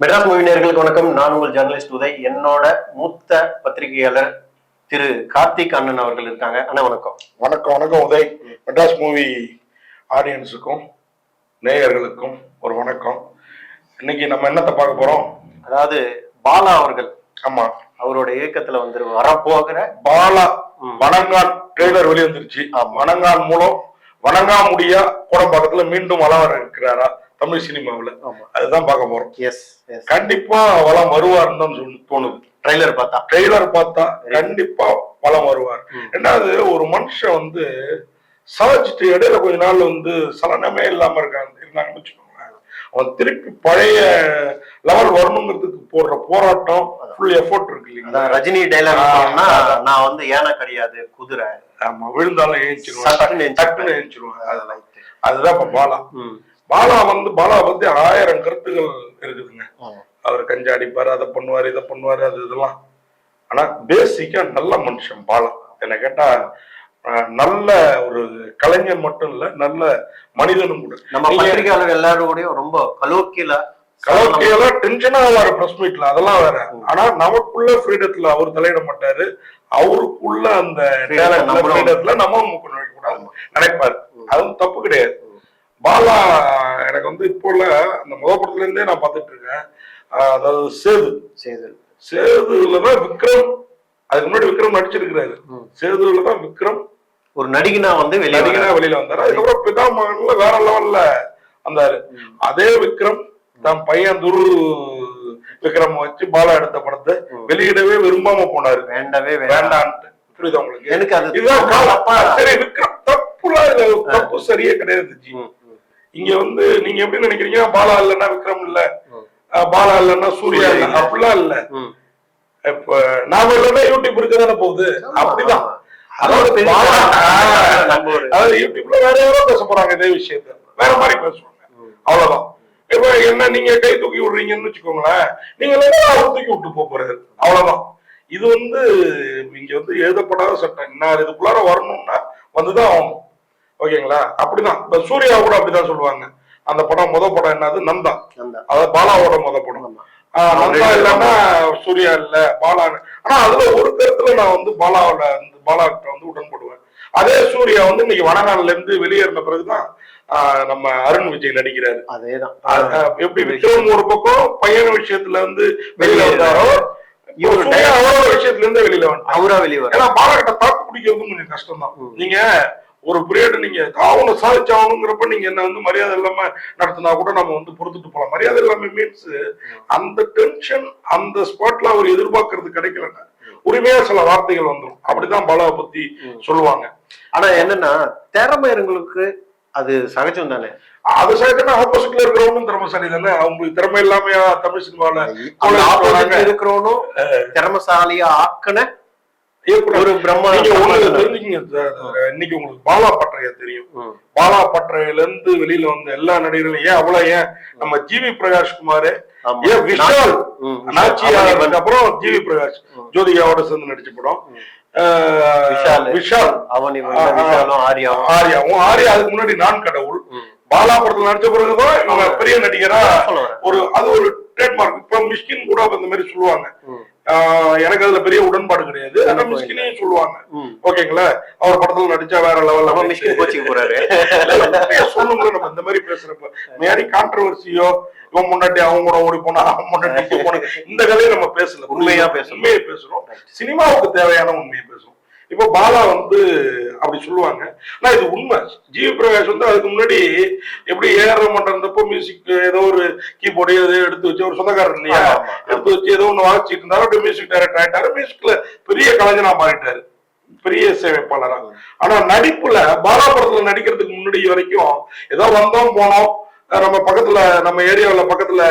Madras movie வணக்கம். நான் உங்கள் ஜெர்னலிஸ்ட் உதய். என்னோட மூத்த பத்திரிகையாளர் திரு கார்த்திக் அண்ணன் அவர்கள் இருக்காங்க. அண்ணா வணக்கம். வணக்கம் வணக்கம் உதய். மெட்ராஸ் மூவி ஆடியன்ஸுக்கும் நேயர்களுக்கும் ஒரு வணக்கம். இன்னைக்கு நம்ம என்னத்தை பார்க்க போறோம்? அதாவது பாலா அவர்கள். ஆமா. அவரோட இயக்கத்துல வந்து வரப்போகிற பாலா. வணங்கான் ட்ரெய்லர் வெளிவந்துருச்சு. வணங்கான் மூலம் வணங்கா முடியா கோடம்பாக்கத்துல மீண்டும் வளம் வர இருக்கிறாரா? தமிழ் சினிமாவுல. ஆமா. அதுதான் பார்க்க போறோம். எஸ் கண்டிப்பா வளம் வருவார்னு தான் தோணுது. ட்ரைலர் பார்த்தா. ட்ரெய்லர் பார்த்தா கண்டிப்பா வளம் வருவார். ரெண்டாவது ஒரு மனுஷன் வந்து சாதிச்சுட்டு இடையில கொஞ்ச நாள் வந்து சலனமே இல்லாம இருக்காங்க இருந்தாங்கன்னு வச்சுக்கோங்களேன். அவன் திருப்பி பழைய லெவல் வரணுங்கிறதுக்கு போடுற போராட்டம் ஃபுல் எஃபோர்ட் இருக்கு இல்லைங்களா? ரஜினி டைலாக். நான் வந்து யானை கிடையாது குதிரை. ஆமா விழுந்தாலும் ஏஞ்சிருவான். டக்குன்னு ஏஞ்சிருவான். அதெல்லாம் அதுதான் இப்ப பாலா. பாலா வந்து பாலா பத்தி ஆயிரம் கருத்துகள் இருக்குதுங்க. அவர் கஞ்சா அடிப்பாரு அதை பண்ணுவாரு இதை பண்ணுவாரு அது இதெல்லாம். ஆனா பேசிக்கா நல்ல மனுஷன் பாலா. என்ன கேட்டா நல்ல ஒரு கலைஞன் மட்டும் இல்ல நல்ல மனிதனும் கூட. நம்ம பத்திரிகையாளர் எல்லாரோடையும் ரொம்ப கலோக்கியல கலோக்கியெல்லாம் டென்ஷனா வர பிரஸ் மீட்ல அதெல்லாம் வேற. ஆனா நமக்குள்ள ஃப்ரீடத்துல அவர் தலையிட மாட்டாரு. அவருக்குள்ள அந்த ஃப்ரீடத்துல நம்ம மூக்கு நுழைக்க கூடாது நினைப்பாரு. அதுவும் தப்பு கிடையாது. பாலா எனக்கு வந்து இப்போ உள்ள அந்த முத படத்துல இருந்தே நான் பார்த்துட்டு இருக்கேன் அதாவது சேது. செய்து சேதுல தான் விக்ரம். அதுக்கு முன்னாடி விக்ரம் நடிச்சிருக்கிறாரு. சேதுல தான் விக்ரம். ஒரு நடிகனா வந்து நடிகனா வெளியில வந்தாரு. அதுக்கப்புறம் பிதாமகன்ல வேற லெவல்ல வந்தாரு. அதே விக்ரம் தன் பையன் துரு விக்ரம் வச்சு பாலா எடுத்த படத்தை. வெளியிடவே விரும்பாம போனாரு. வேண்டவே வேண்டான்ட்டு. புரியுதா உங்களுக்கு? எனக்கு அது இதுதான் விக்ரம் தப்புலாம் இல்ல. தப்பு சரியே கிடையாது இங்க வந்து நீங்க எப்படி நினைக்கிறீங்க? பாலா இல்லைன்னா விக்ரம் இல்ல. பாலா இல்லைன்னா சூர்யா இல்ல. அப்படிலாம் இல்ல. இப்ப நாம இல்லைன்னா யூடியூப் இருக்க தானே போகுது. அப்படிதான். அதாவது அதாவது யூடியூப்ல வேற யாரோ பேச போறாங்க இதே விஷயத்த. வேற மாதிரி பேசுவாங்க. அவ்வளவுதான். இப்ப என்ன நீங்க கை தூக்கி விடுறீங்கன்னு வச்சுக்கோங்களேன் நீங்க அவர் தூக்கி விட்டு போப் போறாரு அவ்வளவுதான். இது வந்து இங்க வந்து எழுதப்படாத சட்டம். இன்னார் இதுக்குள்ளார வரணும்னா வந்துதான் ஆகணும். ஓகேங்களா? அப்படிதான். இப்ப சூர்யா கூட அப்படிதான் சொல்லுவாங்க. அந்த படம் முத படம் என்னது? நந்தா. அதாவது பாலாவோட முத படம். நந்தா இல்லைன்னா சூர்யா இல்ல பாலா ஆனா அதுல ஒரு கருத்துல நான் வந்து பாலாவோட வந்து பாலா கிட்ட வந்து உடன்படுவேன் அதே சூர்யா வந்து இன்னைக்கு வடநாடுல இருந்து வெளியேறின பிறகுதான் ஆஹ் நம்ம அருண் விஜய் நடிக்கிறாரு. அதேதான். எப்படி விக்ரம் ஒரு பக்கம் பையன் விஷயத்துல இருந்து வெளியில வந்தாரோ அவரோட விஷயத்துல இருந்து வெளியில வந்தார் அவரா வெளியே வர ஏன்னா பாலாகிட்ட தாக்கு பிடிக்கிறது கொஞ்சம் கஷ்டம் தான். நீங்க ஒரு பீரியட் நீங்க தாவண சாதிச்சாகணுங்கிறப்ப நீங்க என்ன வந்து மரியாதை இல்லாம நடத்தினா கூட நம்ம வந்து பொறுத்துட்டு போலாம் மரியாதை இல்லாம மீன்ஸ் அந்த டென்ஷன் அந்த ஸ்பாட்ல அவர் எதிர்பார்க்கறது கிடைக்கலன்னா உரிமையா சில வார்த்தைகள் வந்துடும் அப்படிதான் பாலாவை பத்தி. சொல்லுவாங்க ஆனா என்னன்னா திறமை இருங்களுக்கு அது சகஜம் தானே அது சைடுனா ஆப்போசிட்ல இருக்கிறவனும் திறமைசாலி தானே அவங்களுக்கு திறமை இல்லாமையா தமிழ் சொல்றாங்க. இருக்கிறவனும் திறமசாலியா ஆக்குன. ஒரு பிரம்மா. தெரிஞ்சுக்கங்க. இன்னைக்கு உங்களுக்கு பாலா பட்டறைய தெரியும். பாலா பட்டறையில இருந்து வெளியில வந்த எல்லா நடிகர்களும் ஏன் அவ்வளவு ஏன் நம்ம ஜிவி பிரகாஷ் குமார். ஏன் விஷால் நாச்சியாருக்கு அப்புறம் ஜிவி பிரகாஷ். ஜோதிகாவோட சேர்ந்து நடிச்ச படம் விஷால். விஷால் அவன் ஆரியாவும் ஆர்யாவும் ஆர்யா அதுக்கு முன்னாடி நான் கடவுள். பாலா படத்துல நடிச்ச பிறகுதான் இவங்க பெரிய நடிகரா. ஒரு அது ஒரு ட்ரேட்மார்க் இப்ப மிஷ்கின் கூட அந்த மாதிரி சொல்லுவாங்க எனக்கு அதுல பெரிய உடன்பாடு கிடையாது. ஆனா மிஷ்கினையும் சொல்லுவாங்க. ஓகேங்களா? அவர் படத்துல நடிச்சா வேற லெவல்ல அவன் மிஷ்கின் கோச்சிக்கு போறாரு. சொல்லுங்க நம்ம இந்த மாதிரி பேசுறப்ப மேரி கான்ட்ரவர்சியோ இவன் முன்னாடி அவங்க கூட ஓடி போனா அவன் முன்னாடி போனா? இந்த கதையை நம்ம பேசல. உண்மையா பேசணும். உண்மையை பேசுறோம். சினிமாவுக்கு தேவையான உண்மையை பேசுறோம். இப்போ பாலா வந்து அப்படி சொல்லுவாங்க. ஆனா இது உண்மை. ஜிவி பிரகாஷ் வந்து அதுக்கு முன்னாடி எப்படி ஏஆர் ரமன் இருந்தப்போ மியூசிக் ஏதோ ஒரு கீபோர்டு ஏதோ எடுத்து வச்சு ஒரு சொந்தக்காரர் இல்லையா. எடுத்து வச்சு ஏதோ ஒண்ணு வாசிச்சுட்டு இருந்தாரு. அப்படியே மியூசிக் டைரக்டர் ஆயிட்டாரு. மியூசிக்ல பெரிய கலைஞனா மாறிட்டாரு. பெரிய சேவைப்பாளரா ஆனா நடிப்புல பாலா படத்துல நடிக்கிறதுக்கு முன்னாடி வரைக்கும் ஏதோ வந்தோம் போனோம். நம்ம பக்கத்துல நம்ம ஏரியாவுல பக்கத்துல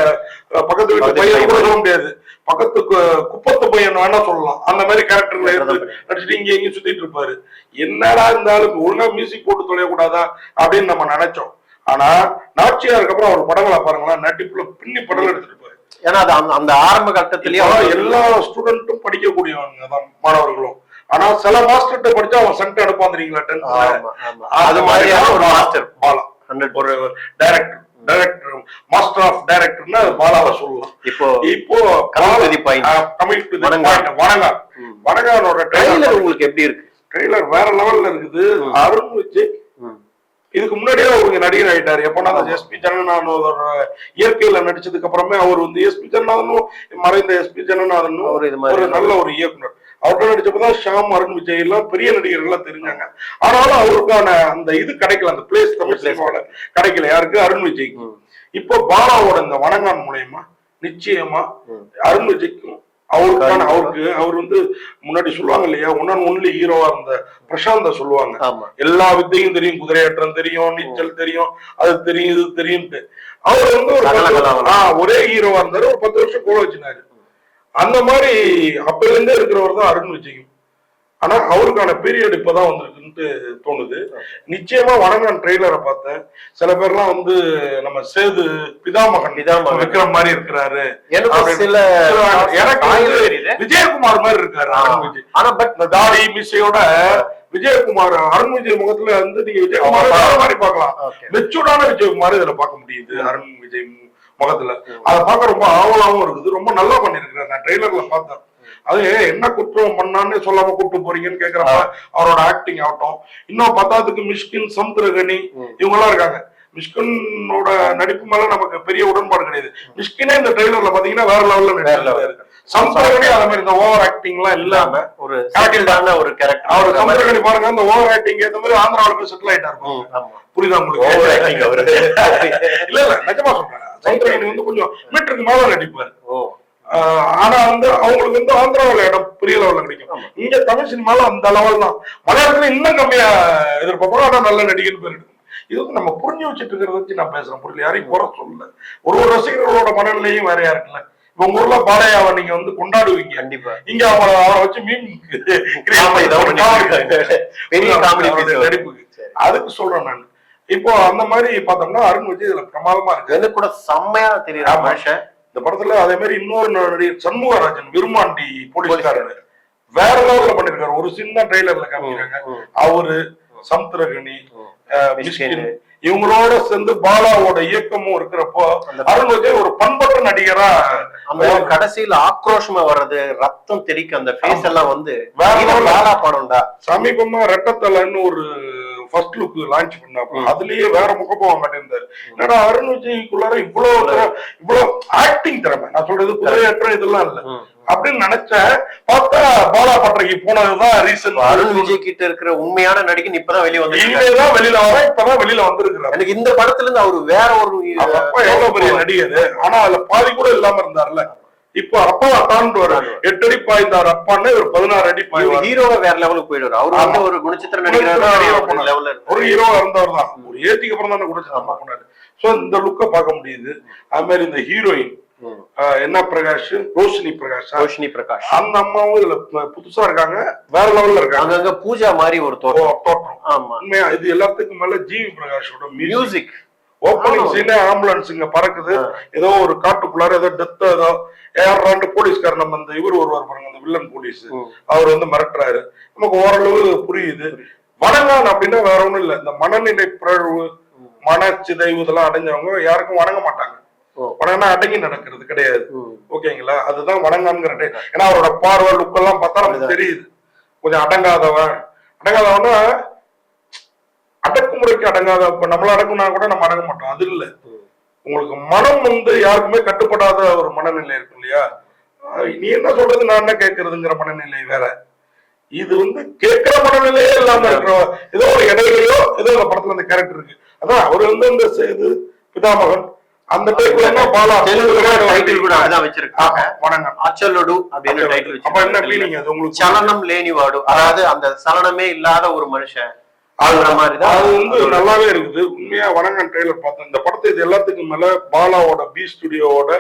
பக்கத்து வீட்டு பையன் கூட. சொல்ல முடியாது. பக்கத்து கு- குப்பத்து பையன் வேணா சொல்லலாம். அந்த மாதிரி கேரக்டர்ல இருந்து. நடிச்சுட்டு இங்க இங்க சுத்திட்டு இருப்பாரு. என்னடா இருந்தாலும் ஒழுங்கா மியூசிக் போட்டு தொலையக்கூடாதா அப்படின்னு நம்ம நினைச்சோம். ஆனா நாச்சியாருக்கு அப்புறம் அவர் படங்களை பாருங்களேன் நடிப்புல பின்னி படம் எடுத்துட்டு இருப்பாரு ஏன்னா அது அந்த- அந்த ஆரம்ப கட்டத்திலேயே எல்லா ஸ்டூடெண்ட்டும் படிக்கக்கூடியவங்க தான் மாணவர்களும். ஆனா சில மாஸ்டர்கிட்ட படிச்சா அவன் சென்ட் ஆமா. அது மாதிரியான ஒரு மாஸ்டர் பாலா. ஒரு டைரக்டர் டைரக்டர் மாஸ்டர் ஆஃப் டைரக்டர்னா பாலாவை சொல்லலாம் இப்போ இப்போ. வணங்கான் ம். வணங்கானோட ட்ரெயிலர் உங்களுக்கு எப்படி இருக்கு ட்ரெய்லர் வேற லெவல்ல இருக்குது. அருண் ம். இதுக்கு முன்னாடியே அவருக்கு நடிகர் ஆயிட்டாரு எப்போனா எஸ்பி ஜனநாதனோட இயற்கையில நடிச்சதுக்கு அப்புறமே அவர் வந்து எஸ்பி ஜனநாதனும் மறைந்த எஸ்பி ஜனநாதனும் ஒரு நல்ல ஒரு இயக்குனர் அவர்கிட்ட நடிச்சப்பதான் ஷாம் அருண் விஜய் எல்லாம் பெரிய நடிகர்கள் எல்லாம் தெரிஞ்சாங்க. ஆனாலும் அவருக்கான அந்த இது கிடைக்கல அந்த பிளேஸ் தமிழ் சினிமாவில் கிடைக்கல. யாருக்கு? அருண் விஜய்க்கு. இப்போ பாலாவோட இந்த வணங்கான் மூலயமா நிச்சயமா. அருண் விஜய்க்கும் அவருக்கான. அவருக்கு அவர் வந்து முன்னாடி சொல்லுவாங்க இல்லையா ஒன் ஒன்லி ஹீரோவா இருந்த பிரசாந்த சொல்லுவாங்க. எல்லா வித்தையும் தெரியும் குதிரையேற்றம் தெரியும் நீச்சல் தெரியும் அது தெரியும் இது தெரியும்ட்டு. அவர் வந்து ஒரு ஒரே ஹீரோவா இருந்தாரு ஒரு பத்து வருஷம் கூட வச்சினாரு. அந்த மாதிரி அப்ப இருந்தே இருக்கிறவர் தான் அருண் விஜயும். ஆனா அவருக்கான பீரியட் இப்பதான் வந்திருக்குன்ட்டு தோணுது. நிச்சயமா வணங்கான் ட்ரெய்லரை பார்த்தேன். சில பேர்லாம் வந்து நம்ம சேது பிதாமகன் பிதாமகன். விக்ரம் மாதிரி இருக்கிறாரு. சில எனக்கு விஜயகுமார் மாதிரி இருக்காரு அருண் விஜய். ஆனா பட் தாடி மிஸ்ஸையோட விஜயகுமார் அருண் விஜய் முகத்துல வந்து நீங்க விஜயகுமார் மாதிரி பார்க்கலாம். மெச்சூர்டான விஜயகுமார் இதுல பார்க்க முடியுது அருண் விஜய் முகத்துல அதை பார்க்க ரொம்ப ஆவலாவும் இருக்குது. ரொம்ப நல்லா பண்ணிருக்கிறார் நான் ட்ரெய்லர்ல பார்த்தேன். அது என்ன குற்றம் பண்ணான்னு சொல்லாம கூப்பிட்டு போறீங்கன்னு கேக்குறப்ப அவரோட ஆக்டிங் ஆகட்டும். இன்னும் பத்தாவதுக்கு மிஷ்கின் சமுத்திரகனி ம். இவங்க எல்லாம் இருக்காங்க. மிஷ்கினோட நடிப்பு மேல நமக்கு பெரிய உடன்பாடு கிடையாது. மிஷ்கினே இந்த ட்ரெய்லர்ல பாத்தீங்கன்னா வேற லெவல்ல சமுத்திரகனி அதே மாதிரி இந்த ஓவர் ஆக்டிங் எல்லாம் இல்லாம ஒரு ஒரு அவர் கேரக்டர் சமுத்திரகனி பாருங்க அந்த ஓவர் ஆக்டிங் ஏத்த மாதிரி ஆந்திராவில போய் செட்டில் ஆயிட்டாரு புரியுதா உங்களுக்கு? அவரு. இல்ல இல்ல நிஜமா சொல்றேன். சமுத்திரகனி வந்து கொஞ்சம் மீட்டருக்கு மேல நடிப்பாரு ஆனா வந்து அவங்களுக்கு வந்து ஆந்திராவில இடம் பெரிய லெவல்ல கிடைக்கும். இங்க தமிழ் சினிமால அந்த லெவல் தான். மலையாளத்துல இன்னும் கம்மியா எதிர்பார்ப்போம். ஆனா நல்ல நடிகர் பேர் எடுக்கும். இது வந்து நம்ம புரிஞ்சு வச்சுட்டு இருக்கிறத வச்சு நான் பேசுறேன். புரியல. யாரையும் குறை சொல்லல. ஒரு ஒரு ரசிகர்களோட மனநிலையும் வேறையா இருக்குல்ல இப்ப உங்க ஊர்ல பாலையாவை நீங்க வந்து கொண்டாடுவீங்க. கண்டிப்பா. இங்க அவரை அவரை வச்சு மீன் நடிப்புக்கு. அதுக்கு சொல்றேன் நான். இப்போ அந்த மாதிரி பார்த்தோம்னா அருண் விஜய் இதுல பிரமாதமா இருக்கு. எனக்கு கூட செம்மையா தெரியுற ஆமா. மனுஷன். இந்த படத்துல அதே மாதிரி இன்னொரு நடிகர் சண்முகராஜன் விருமாண்டி போலீஸ்காரர். வேற லெவல்ல பண்ணிருக்காரு. ஒரு சின்ன ட்ரெய்லர்ல காமிக்கிறாங்க. அவரு. மிஷ்கின் இவங்களோட சேர்ந்து பாலாவோட இயக்கமும் இருக்கிறப்போ அருண் விஜய் ஒரு பண்பட்ட நடிகரா அந்த கடைசியில ஆக்ரோஷமா வர்றது ரத்தம் தெறிக்க அந்த ஃபேஸ் எல்லாம் வந்து. பாலா படம்டா. சமீபமா ரெட்டத்தலைன்னு ஒரு ஃபர்ஸ்ட் லுக் லான்ச் பண்ணாப்ப ம். அதுலயே வேற முகப்பம் காட்டியிருந்தாரு என்னடா அருண் விஜய்க்குள்ளார இவ்வளவு இவ்வளவு ஆக்டிங் திறமை. நான் சொல்றது குதிரையற்ற இதெல்லாம் இல்ல. அப்படின்னு நினைச்சேன் பார்த்தா பாலா பட்டறைக்கு போனதுதான் ரீசன் அருண் விஜய் கிட்ட இருக்கிற உண்மையான நடிகன் இப்பதான் வெளியே வந்து இனிமேதான் வெளியில வர இப்பதான் வெளியில வந்திருக்கிறாரு. எனக்கு இந்த படத்துல இருந்து அவரு வேற ஒரு எவ்வளவு பெரிய நடிகர்? ஆனா அதுல பாதி கூட இல்லாம இருந்தாருல்ல இப்போ அப்பா தாண்டு வர எட்டு அடி பாய்ந்தார். அப்பான்னு ஒரு பதினாறு அடி பாய்வார். ஹீரோவா வேற லெவலுக்கு போயிடுவாரு. அவரு வந்து ஒரு குணச்சித்திர நடிகரா ஒரு போனாரு. லெவல்ல ஒரு ஹீரோ இருந்தவர் தான். ஒரு ஏஜுக்கு அப்புறம் தானே கூட போனாரு சோ இந்த லுக்க பார்க்க முடியுது. அது மாதிரி இந்த ஹீரோயின் என்ன பிரகாஷ்? ரோஷினி பிரகாஷ்? ரோஷினி பிரகாஷ். அந்த அம்மாவும் இதுல புதுசா இருக்காங்க. வேற லெவல்ல இருக்காங்க. அங்கங்க பூஜா மாதிரி ஒரு தோட்டம் ஆமா. இது எல்லாத்துக்கும் மேல ஜிவி பிரகாஷோட மியூசிக் ஓப்பனிங். சீனே ஆம்புலன்ஸ் இங்க பறக்குது. ஏதோ ஒரு காட்டுக்குள்ளார ஏதோ டெத் ஏதோ ஏறாண்டு போலீஸ்கார் நம்ம அந்த இவர் வருவார் பாருங்க அந்த வில்லன் போலீஸ் அவர் வந்து மிரட்டுறாரு. நமக்கு ஓரளவு புரியுது. வணங்கான் அப்படின்னா வேற ஒண்ணும் இல்ல. இந்த மனநிலை பிறழ்வு மனச்சிதைவு இதெல்லாம் அடைஞ்சவங்க யாருக்கும் வணங்க மாட்டாங்க. வணங்கினா அடங்கி நடக்கிறது கிடையாது. ஓகேங்களா? அதுதான் வணங்கான்ங்கிற டை- ஏன்னா அவரோட பார்வை லுக் எல்லாம் பார்த்தா நமக்கு தெரியுது. கொஞ்சம் அடங்காதவன். அடங்காதவனா அடக்குமுறைக்கு அடங்காத இப்ப நம்மள அடக்குனா கூட நம்ம அடங்க மாட்டோம். அது இல்ல. உங்களுக்கு மனம் வந்து யாருக்குமே கட்டுப்படாத ஒரு மனநிலை இருக்கும் இல்லையா? நீ என்ன சொல்றது நான் என்ன கேட்கறதுங்கிற மனநிலை வேற. இது வந்து கேட்கிற மனநிலையே இல்லாம இருக்கிற ஏதோ ஒரு இடையிலையோ ஏதோ அந்த படத்துல அந்த கேரக்டர் இருக்கு. அதான் அவர் வந்து இந்த இது பிதாமகன். அந்த டைப்ல என்ன பாலா? டைட்டில் கூட அதான் வச்சிருக்காங்க. வணக்கம். அச்சலோடு அப்படின்னு டைட்டில் அப்ப என்ன வச்சிருக்காங்க மீனிங் அது உங்களுக்கு? சலனம் லேனிவாடு. அதாவது அந்த சலனமே இல்லாத ஒரு மனுஷன். மாதிரிதான் அது வந்து நல்லாவே இருக்குது. உண்மையா வணங்கன் ட்ரெய்லர் பார்த்தேன் இந்த படத்தை இது எல்லாத்துக்கும் மேல பாலாவோட பி ஸ்டுடியோவோட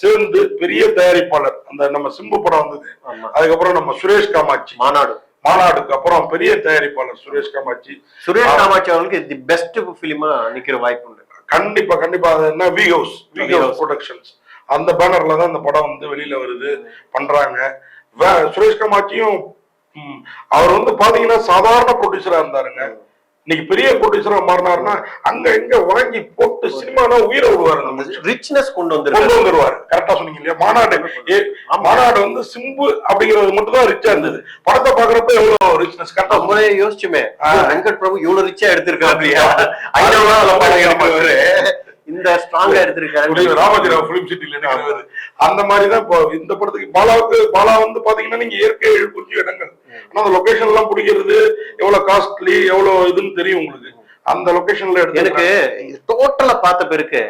சேர்ந்து பெரிய தயாரிப்பாளர். அந்த நம்ம சிம்பு படம் வந்தது. அதுக்கப்புறம் நம்ம சுரேஷ் காமாட்சி. மாநாடு. மாநாடுக்கு அப்புறம் பெரிய தயாரிப்பாளர் சுரேஷ் காமாட்சி. சுரேஷ் காமாட்சி அவர்களுக்கு தி பெஸ்ட் பிலிமா நிக்கிற வாய்ப்பு உண்டு. கண்டிப்பா கண்டிப்பா. அது என்ன? V House V House. Productions அந்த பேனர்ல தான் இந்த படம் வந்து வெளியில வருது பண்றாங்க. சுரேஷ் காமாட்சியும் அவர் வந்து பாத்தீங்கன்னா சாதாரண ப்ரொடியூசரா இருந்தாருங்க. இன்னைக்கு பெரிய கோட்டீஸ்வரா மாறினாருன்னா அங்க இங்க வாங்கி போட்டு சினிமானா உயிரை விடுவாரு நம்ம ரிச்னஸ் கொண்டு கொண்டு வந்திருக்காரு. வந்துருவாரு. கரெக்டா சொன்னீங்க இல்லையா? மாநாடு. மாநாடு வந்து சிம்பு அப்படிங்கிறது மட்டும் தான் ரிச்சா இருந்தது. படத்தை பாக்குறப்ப எவ்வளவு ரிச்னஸ் கரெக்டா நம்மளே யோசிச்சுமே. வெங்கட் பிரபு இவ்வளவு ரிச்சா எடுத்திருக்காரு இல்லையா? ஐநூறு இந்த ஸ்ட்ராங்கா எடுத்திருக்காரு. ராமஜிராவ் பிலிம் சிட்டில அந்த மாதிரி தான் இப்போ இந்த படத்துக்கு பாலாவுக்கு பாலா வந்து பாத்தீங்கன்னா நீங்க இயற்கை எழுப்புறிய இடங்கள். ஆனா அந்த லொகேஷன் எல்லாம் பிடிக்கிறது எவ்வளவு காஸ்ட்லி எவ்வளவு இதுன்னு தெரியும் உங்களுக்கு. அந்த லொகேஷன்ல எடுத்து எனக்கு டோட்டலா பார்த்த பிறகு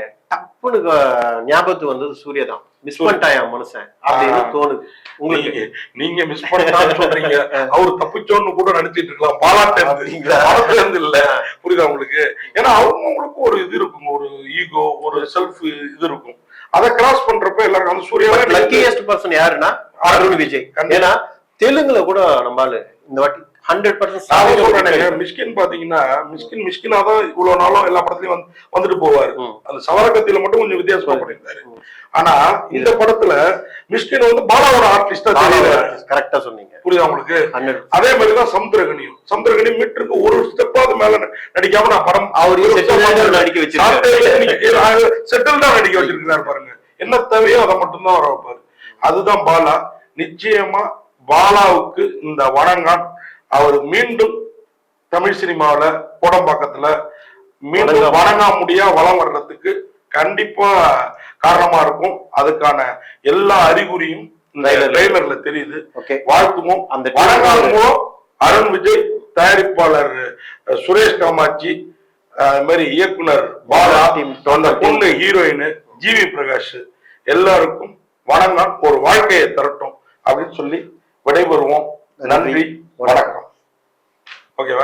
டப்புனு க- ஞாபகத்துக்கு வந்தது சூர்யா தான் மிஸ் பண்ணிட்டாயா மனுஷன் அப்படின்னு. தோணுது. உங்களுக்கு நீங்க மிஸ் பண்ணான்னு சொல்றீங்க. அவர் தப்பிச்சோன்னு கூட நினைச்சிட்டு இருக்கலாம். பாலாட்ட இருந்து இல்ல. புரியுதா உங்களுக்கு? ஏன்னா அவங்கவுங்களுக்கு ஒரு இது இருக்கும். ஒரு ஈகோ ஒரு செல்ஃப் இது இருக்கும். அதை கிராஸ் பண்றப்ப எல்லாரும் அந்த சூர்யாவே லக்கியஸ்ட் பர்சன் யாருன்னா அருண். விஜய். ஏன்னா தெலுங்குல கூட நம்மால இந்த வாட்டி ஹண்ட்ரட் பர்சன்ட் மிஸ்கின் பாத்தீங்கன்னா மிஸ்கின் மிஸ்கினா தான் இவ்வளவு நாளும் எல்லா படத்துலயும் வந்து வந்துட்டு போவாரு. அந்த சவரக்கத்தில மட்டும் கொஞ்சம் வித்தியாசமா பண்ணியிருந்தாரு ஆனா இந்த படத்துல மிஸ்கின் வந்து பாலாவோட ஆர்டிஸ்டா கரெக்டா சொன்னீங்க. புரியுதா உங்களுக்கு? அதே மாதிரிதான் சமுத்திரகனியும் சமுத்திரகனி மீட்டருக்கு ஒரு ஸ்டெப்பாவது மேல நடிக்காம நான் படம் அவர் தான் நடிக்க வச்சிருக்காரு. செட்டில் தான் நடிக்க வச்சிருக்கிறாரு பாருங்க. என்ன தேவையோ அதை மட்டும்தான் வர வைப்பாரு. அதுதான் பாலா. நிச்சயமா பாலாவுக்கு இந்த வணங்கான் அவர் மீண்டும் தமிழ் சினிமாவுல கோடம்பாக்கத்துல மீண்டும் வணங்கா- வணங்கா முடியா வளம் வர்றதுக்கு கண்டிப்பா காரணமா இருக்கும். அதுக்கான எல்லா அறிகுறியும் இந்த. ட்ரெய்லர்ல தெரியுது. வாழ்த்துவோம். அந்த வணங்கால் மூலம் அருண் விஜய் தயாரிப்பாளர் சுரேஷ் காமாட்சி அது மாதிரி இயக்குனர் பாலா பொண்ணு ஹீரோயின் ஜிவி பிரகாஷ் எல்லாருக்கும் வணங்கால் ஒரு வாழ்க்கையை தரட்டும் அப்படின்னு சொல்லி விடைபெறுவோம். நன்றி. வணக்கம். Ok, va.